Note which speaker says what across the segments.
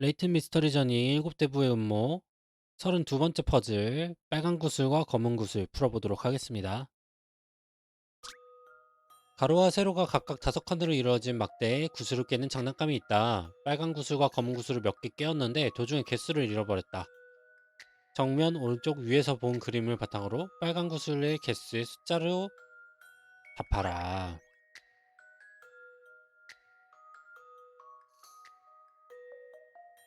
Speaker 1: 레이튼 미스터리 전이 7대부의 음모 32번째 퍼즐 빨간 구슬과 검은 구슬 풀어보도록 하겠습니다. 가로와 세로가 각각 다섯 칸으로 이루어진 막대에 구슬을 깨는 장난감이 있다. 빨간 구슬과 검은 구슬을 몇 개 깨었는데 도중에 개수를 잃어버렸다. 정면 오른쪽 위에서 본 그림을 바탕으로 빨간 구슬의 개수의 숫자로 답하라.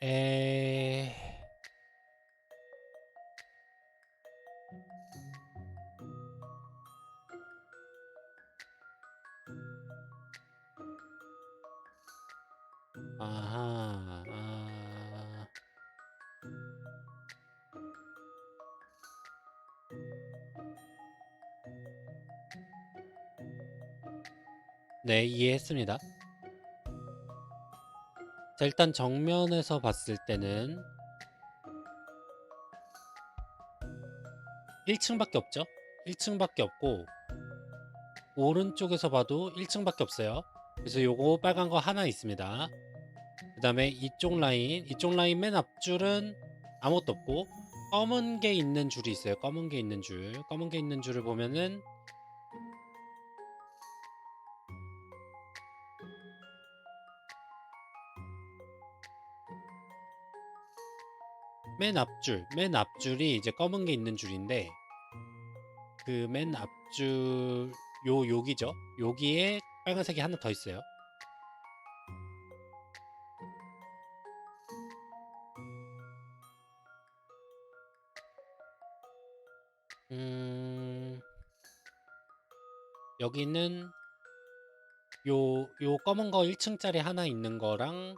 Speaker 1: 에... 아하, 아... 네, 이해했습니다. 자, 일단 정면에서 봤을 때는 1층밖에 없죠? 1층밖에 없고 오른쪽에서 봐도 1층밖에 없어요. 그래서 요거 빨간 거 하나 있습니다. 그 다음에 이쪽 라인, 이쪽 라인 맨 앞줄은 아무것도 없고 검은 게 있는 줄이 있어요. 검은 게 있는 줄. 검은 게 있는 줄을 보면은 맨 앞줄, 맨 앞줄이 이제 검은 게 있는 줄인데 그 맨 앞줄 요 여기죠. 여기에 빨간색이 하나 더 있어요. 음, 여기는 요, 요 검은 거 1층짜리 하나 있는 거랑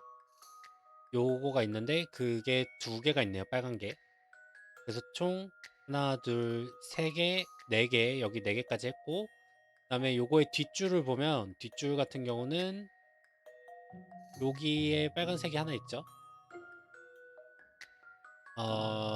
Speaker 1: 요거가 있는데 그게 두 개가 있네요. 빨간 게. 그래서 총 하나, 둘, 세 개, 네 개, 여기 네 개까지 했고 그다음에 요거의 뒷줄을 보면 뒷줄 같은 경우는 여기에 빨간색이 하나 있죠. 어...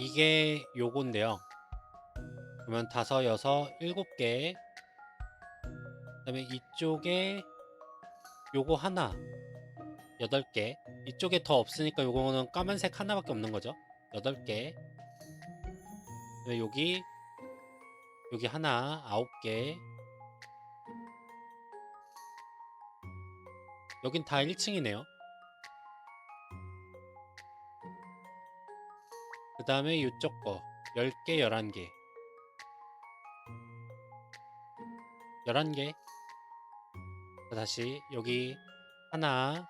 Speaker 1: 이게 요건데요. 그러면 다섯, 여섯, 일곱 개. 그다음에 이쪽에 요거 하나, 여덟 개. 이쪽에 더 없으니까 요거는 까만색 하나밖에 없는 거죠. 여덟 개. 여기 여기 하나, 아홉 개. 여긴 다 1층이네요. 그 다음에 이쪽 거 10개, 11개. 11개. 다시 여기 하나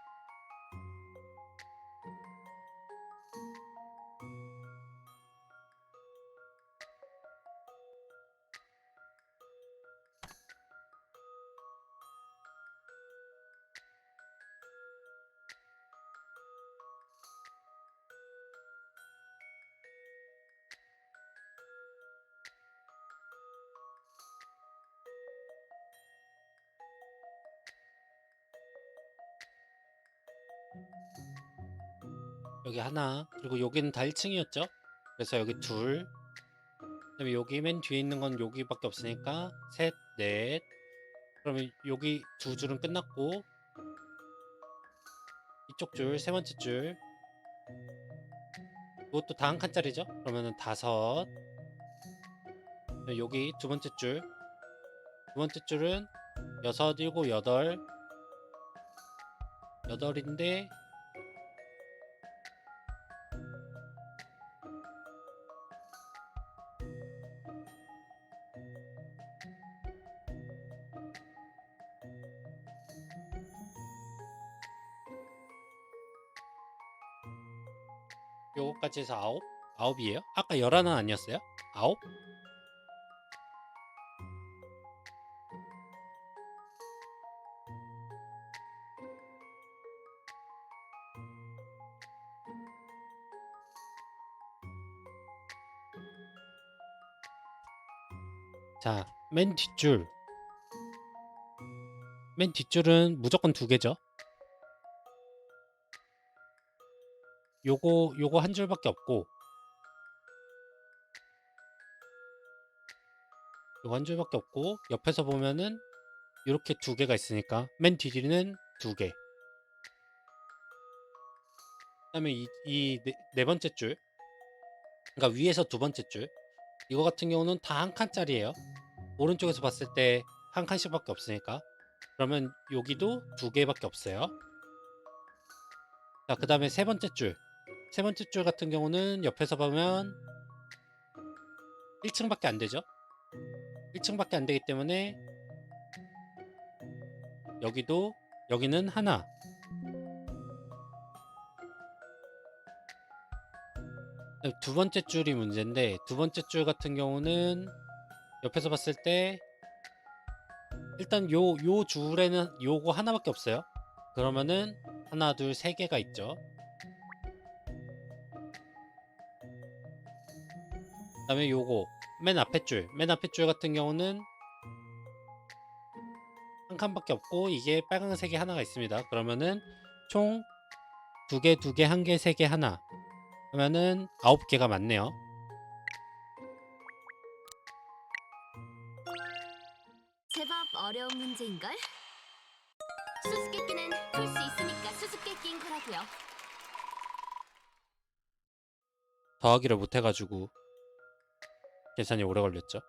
Speaker 1: 여기 하나 그리고 여기는 다 1층이었죠? 그래서 여기 둘. 그다음에 여기 맨 뒤에 있는 건 여기밖에 없으니까 셋, 넷. 그러면 여기 두 줄은 끝났고 이쪽 줄 세 번째 줄. 이것도 다 한 칸짜리죠? 그러면은 다섯. 여기 두 번째 줄. 두 번째 줄은 여섯, 일곱, 여덟 8인데 요거까지 해서 9? 9이에요? 아까 11은 아니었어요? 9? 자, 맨 뒷줄 맨 뒷줄은 무조건 두 개죠. 요거 요거 한 줄밖에 없고 요거 한 줄밖에 없고 옆에서 보면은 이렇게 두 개가 있으니까 맨 뒤는 두 개. 그다음에 이, 이 네, 네 번째 줄, 그러니까 위에서 두 번째 줄, 이거 같은 경우는 다 한 칸짜리예요. 오른쪽에서 봤을 때 한 칸씩밖에 없으니까. 그러면 여기도 두 개밖에 없어요. 자, 그 다음에 세 번째 줄, 세 번째 줄 같은 경우는 옆에서 보면 1층밖에 안 되죠. 1층밖에 안 되기 때문에 여기도 여기는 하나 두 번째 줄이 문제인데 두 번째 줄 같은 경우는 옆에서 봤을 때 일단 요 요 줄에는 요거 하나밖에 없어요 그러면은 하나 둘 세 개가 있죠 그다음에 요거 맨 앞에 줄, 맨 앞에 줄 같은 경우는 한 칸밖에 없고 이게 빨간색이 하나가 있습니다. 그러면은 총 두 개, 두 개, 한 개, 세 개, 하나 하면은 아홉 개가 맞네요.
Speaker 2: 문제인걸? 수수께끼는 풀 수 있으니까 수수께끼인 거라고요.
Speaker 1: 더하기를 못 해가지고 계산이 오래 걸렸죠.